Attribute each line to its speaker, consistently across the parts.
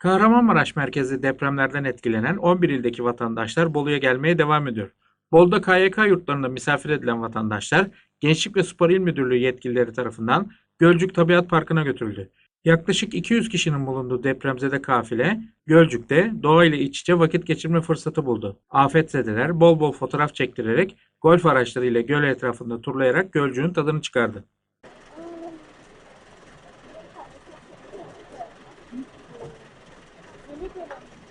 Speaker 1: Kahramanmaraş merkezli depremlerden etkilenen 11 ildeki vatandaşlar Bolu'ya gelmeye devam ediyor. Bolu'da KYK yurtlarında misafir edilen vatandaşlar Gençlik ve Spor İl Müdürlüğü yetkilileri tarafından Gölcük Tabiat Parkı'na götürüldü. Yaklaşık 200 kişinin bulunduğu depremzede kafile Gölcük'te doğayla iç içe vakit geçirme fırsatı buldu. Afetzedeler bol bol fotoğraf çektirerek golf araçlarıyla göl etrafında turlayarak Gölcük'ün tadını çıkardı.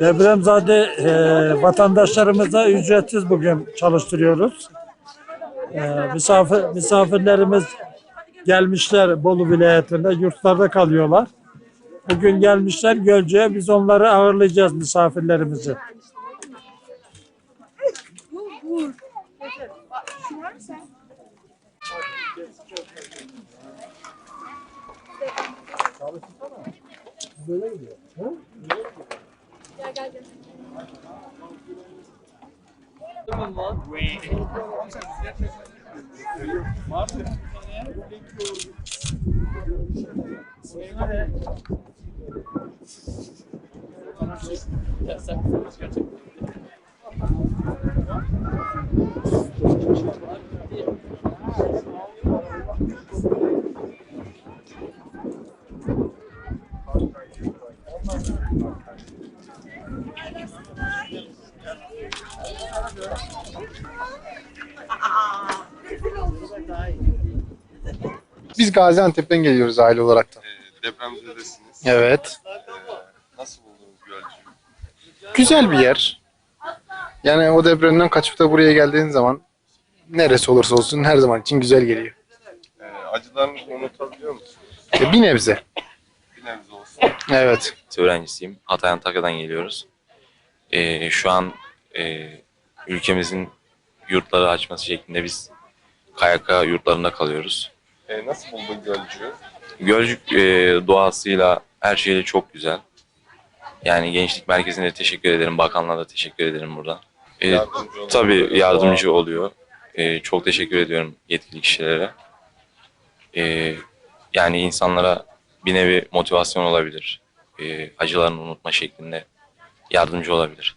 Speaker 2: Depremzade e, vatandaşlarımıza ücretsiz bugün çalıştırıyoruz. E, misafir, misafirlerimiz gelmişler Bolu vilayetinde yurtlarda kalıyorlar. Bugün gelmişler Gölcük'e biz onları ağırlayacağız misafirlerimizi vur. Şu var sen. Böyle gidiyor. Ha? Gel gel gel. Gerçekten.
Speaker 3: Biz Gaziantep'ten geliyoruz aile olarak da.
Speaker 4: Ee, depremzedesiniz.
Speaker 3: Evet.
Speaker 4: Nasıl buldunuz Gölcük'ü?
Speaker 3: Güzel bir yer. Yani o depremden kaçıp da buraya geldiğin zaman neresi olursa olsun her zaman için güzel geliyor.
Speaker 4: Ee, acılarınızı unutabiliyor musunuz?
Speaker 3: E, bir nebze.
Speaker 4: Nebze olsun.
Speaker 3: Evet.
Speaker 5: öğrencisiyim. Hatay Antakya'dan geliyoruz. Ee, şu an e, ülkemizin yurtları açması şeklinde biz KYK yurtlarında kalıyoruz.
Speaker 4: Ee, nasıl buldun Gölcük'ü?
Speaker 5: Gölcük e, doğasıyla her şeyle çok güzel. Yani Gençlik Merkezi'ne de teşekkür ederim. Bakanlığa da teşekkür ederim burada. Ee, Yardımcı
Speaker 4: oluyor. tabii yardımcı
Speaker 5: oluyor. Ee, çok teşekkür ediyorum yetkili kişilere. Ee, yani insanlara bir nevi motivasyon olabilir. Ee, acılarını unutma şeklinde yardımcı olabilir.